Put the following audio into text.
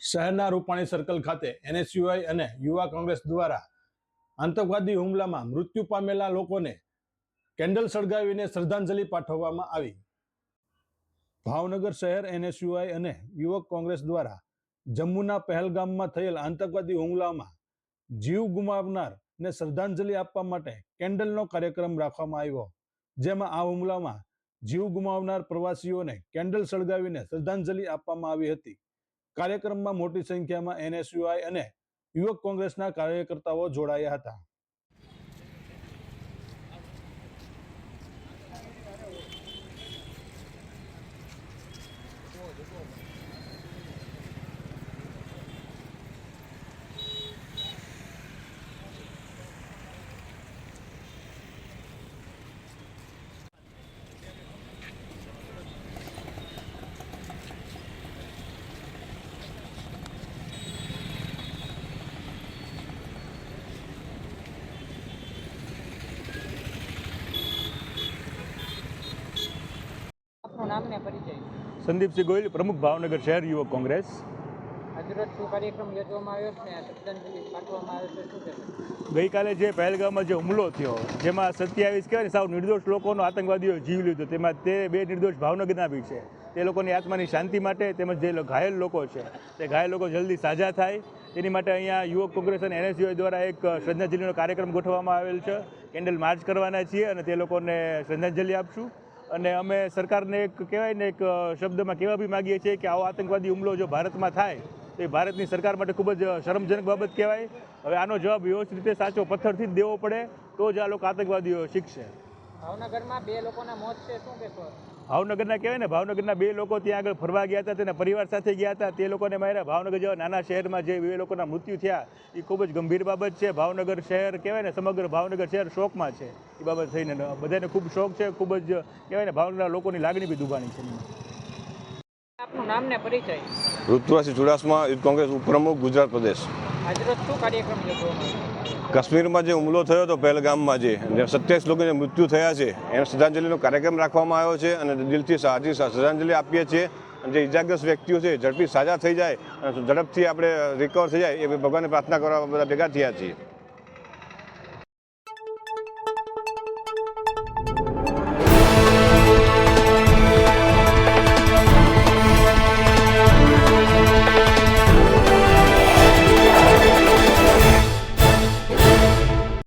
શહેરના રૂપાણી સર્કલ ખાતે એનએસયુઆઈ અને યુવા કોંગ્રેસ દ્વારા આતંકવાદી હુમલામાં મૃત્યુ પામેલા લોકોને કેન્ડલ સળગાવીને શ્રદ્ધાંજલિ પાઠવવામાં આવી. ભાવનગર શહેર એનએસયુઆઈ અને યુવક કોંગ્રેસ દ્વારા જમ્મુના પહેલગામમાં થયેલ આતંકવાદી હુમલામાં જીવ ગુમાવનારને શ્રદ્ધાંજલિ આપવા માટે કેન્ડલનો કાર્યક્રમ રાખવામાં આવ્યો, જેમાં આ હુમલામાં જીવ ગુમાવનાર પ્રવાસીઓને કેન્ડલ સળગાવીને શ્રદ્ધાંજલિ આપવામાં આવી હતી. કાર્યક્રમમાં મોટી સંખ્યામાં એનએસયુઆઈ અને યુવક કોંગ્રેસના કાર્યકર્તાઓ જોડાયા હતા. Thank નામ ને પરિચય. સંદીપસિંહ ગોયલ પ્રમુખ ભાવનગર શહેર યુવક કોંગ્રેસ. ગઈકાલે જે પહેલગામમાં જે હુમલો થયો જેમાં સત્યાવીસ કહેવાય સાવ નિર્દોષ લોકોનો આતંકવાદીઓ જીવ લીધો. તેમાં તે બે નિર્દોષ ભાવનગરના બી છે. તે લોકોની આત્માની શાંતિ માટે તેમજ જે ઘાયલ લોકો છે તે ઘાયલ લોકો જલ્દી સાજા થાય. તેની માટે અહીંયા યુવક કોંગ્રેસ અને એનએસયુઆઈ દ્વારા એક શ્રદ્ધાંજલિનો કાર્યક્રમ ગોઠવવામાં આવેલ છે. કેન્ડલ માર્ચ કરવાના છીએ અને તે લોકોને શ્રદ્ધાંજલિ આપશું. અને અમે સરકારને એક કહેવાય ને એક શબ્દમાં કહેવા બી માગીએ છીએ કે આવો આતંકવાદી હુમલો જો ભારતમાં થાય એ ભારતની સરકાર માટે ખૂબ જ શરમજનક બાબત કહેવાય. હવે આનો જવાબ વ્યવસ્થિત રીતે સાચો પથ્થરથી જ દેવો પડે, તો જ આ લોકો આતંકવાદીઓ શીખશે. ભાવનગરમાં બે લોકોના મોત છે, શું કહેશો? ભાવનગરના કહેવાય ને ભાવનગરના બે લોકો ત્યાં આગળ ફરવા ગયા હતા તેના પરિવાર સાથે ગયા હતા તે લોકોને માર્યા. ભાવનગર જેવા નાના શહેરમાં જે બે લોકોના મૃત્યુ થયા એ ખૂબ જ ગંભીર બાબત છે. ભાવનગર શહેર કહેવાય ને સમગ્ર ભાવનગર શહેર શોકમાં છે. એ બાબત થઈને બધાને ખૂબ શોખ છે ખૂબ જ કહેવાય ને ભાવનગરના લોકોની લાગણી બી દુભાણી છે. આપનું નામ ને પરિચય? ઋતુરાશી ચુડાસમા યુથ કોંગ્રેસ ઉપપ્રમુખ ગુજરાત પ્રદેશ. કાશ્મીરમાં જે હુમલો થયો હતો પહેલગામમાં જે સત્યાવીસ લોકોને મૃત્યુ થયા છે, એને શ્રદ્ધાંજલિનો કાર્યક્રમ રાખવામાં આવ્યો છે અને દિલથી સાચી શ્રદ્ધાંજલિ આપીએ છીએ. અને જે ઇજાગ્રસ્ત વ્યક્તિઓ છે, ઝડપી સાજા થઈ જાય અને ઝડપથી આપણે રિકવર થઈ જાય, એ ભગવાનને પ્રાર્થના કરવા બધા ભેગા થયા છીએ.